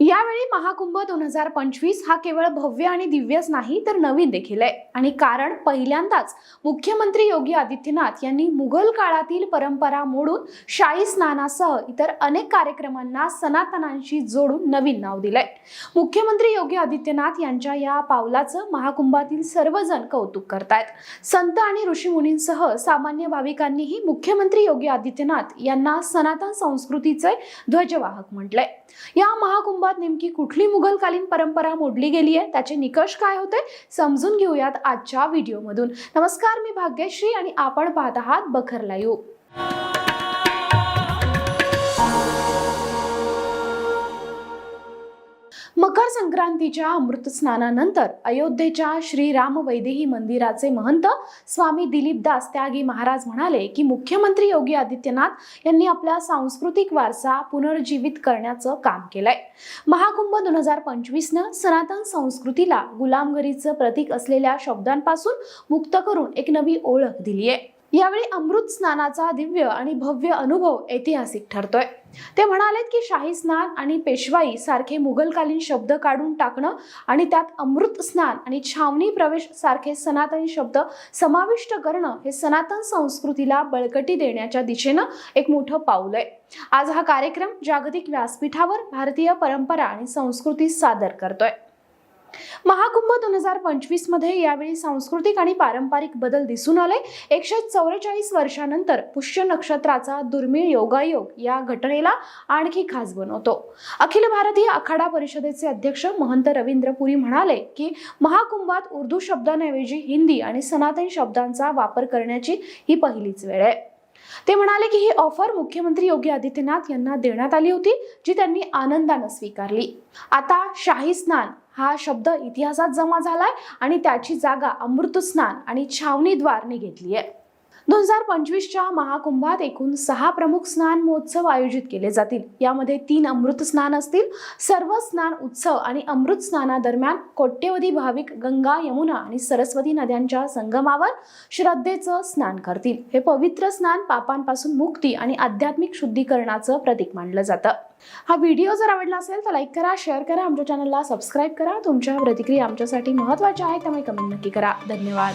यावेळी महाकुंभ दोन हजार पंचवीस हा केवळ भव्य आणि दिव्यच नाही तर नवीन देखील आहे. आणि कारण पहिल्यांदाच मुख्यमंत्री योगी आदित्यनाथ यांनी मुघल काळातील परंपरा मोडून शाही स्नानासह इतर अनेक कार्यक्रमांना सनातनांशी जोडून नवीन नाव दिलंय. मुख्यमंत्री योगी आदित्यनाथ यांच्या या पावलाचं महाकुंभातील सर्वजण कौतुक करतायत. संत आणि ऋषीमुनींसह सामान्य भाविकांनीही मुख्यमंत्री योगी आदित्यनाथ यांना सनातन संस्कृतीचे ध्वजवाहक म्हटलंय. या महाकुंभ महाकुंभात नेमकी कुठली मुघलकालीन परंपरा मोडली गेली आहे त्याचे निकष काय होते समजून घेऊयात आजच्या व्हिडिओमधून. नमस्कार मी भाग्यश्री आणि आपण पाहत आहात बखरला यू संक्रांतीच्या अमृत स्नानानंतर अयोध्येच्या श्रीराम वैदेही मंदिराचे महंत स्वामी दिलीप दास त्यागी महाराज म्हणाले की मुख्यमंत्री योगी आदित्यनाथ यांनी आपला सांस्कृतिक वारसा पुनर्जीवित करण्याचं काम केलंय. महाकुंभ दोन हजार पंचवीसनं सनातन संस्कृतीला गुलामगिरीचं प्रतीक असलेल्या शब्दांपासून मुक्त करून एक नवी ओळख दिली आहे यावेळी अमृत स्नानाचा दिव्य आणि भव्य अनुभव ऐतिहासिक ठरतोय. ते म्हणालेत की शाही स्नान आणि पेशवाई सारखे मुघलकालीन शब्द काढून टाकणं आणि त्यात अमृत स्नान आणि छावणी प्रवेश सारखे सनातनी शब्द समाविष्ट करणं हे सनातन संस्कृतीला बळकटी देण्याच्या दिशेनं एक मोठं पाऊल आहे. आज हा कार्यक्रम जागतिक व्यासपीठावर भारतीय परंपरा आणि संस्कृती सादर करतोय. महाकुंभ दोन हजार पंचवीसमध्ये यावेळी सांस्कृतिक आणि पारंपरिक बदल दिसून आले. एकशे चौवेचाळीस वर्षानंतर पुष्य नक्षत्राचा दुर्मिळ योगायोग या घटनेला आणखी खास बनवतो. अखिल भारतीय आखाडा परिषदेचे अध्यक्ष महंत रवींद्र पुरी म्हणाले की महाकुंभात उर्दू शब्दांऐवजी हिंदी आणि सनातन शब्दांचा वापर करण्याची ही पहिलीच वेळ आहे. ते म्हणाले की ही ऑफर मुख्यमंत्री योगी आदित्यनाथ यांना देण्यात आली होती जी त्यांनी आनंदानं स्वीकारली. आता शाही स्नान हा शब्द इतिहासात जमा झालाय आणि त्याची जागा अमृतस्नान आणि छावणीद्वारने घेतली आहे. दोन हजार पंचवीसच्या महाकुंभात एकूण सहा प्रमुख स्नान महोत्सव आयोजित केले जातील. यामध्ये तीन अमृत स्नान असतील. सर्व स्नान उत्सव आणि अमृत स्नानादरम्यान कोट्यवधी भाविक गंगा यमुना आणि सरस्वती नद्यांच्या संगमावर श्रद्धेचं स्नान करतील. हे पवित्र स्नान पापांपासून मुक्ती आणि आध्यात्मिक शुद्धीकरणाचं प्रतीक मानलं जातं. हा व्हिडिओ जर आवडला असेल तर लाईक करा शेअर करा आमच्या चॅनलला सबस्क्राईब करा. तुमच्या प्रतिक्रिया आमच्यासाठी महत्त्वाच्या आहेत त्यामुळे कमेंट नक्की करा. धन्यवाद.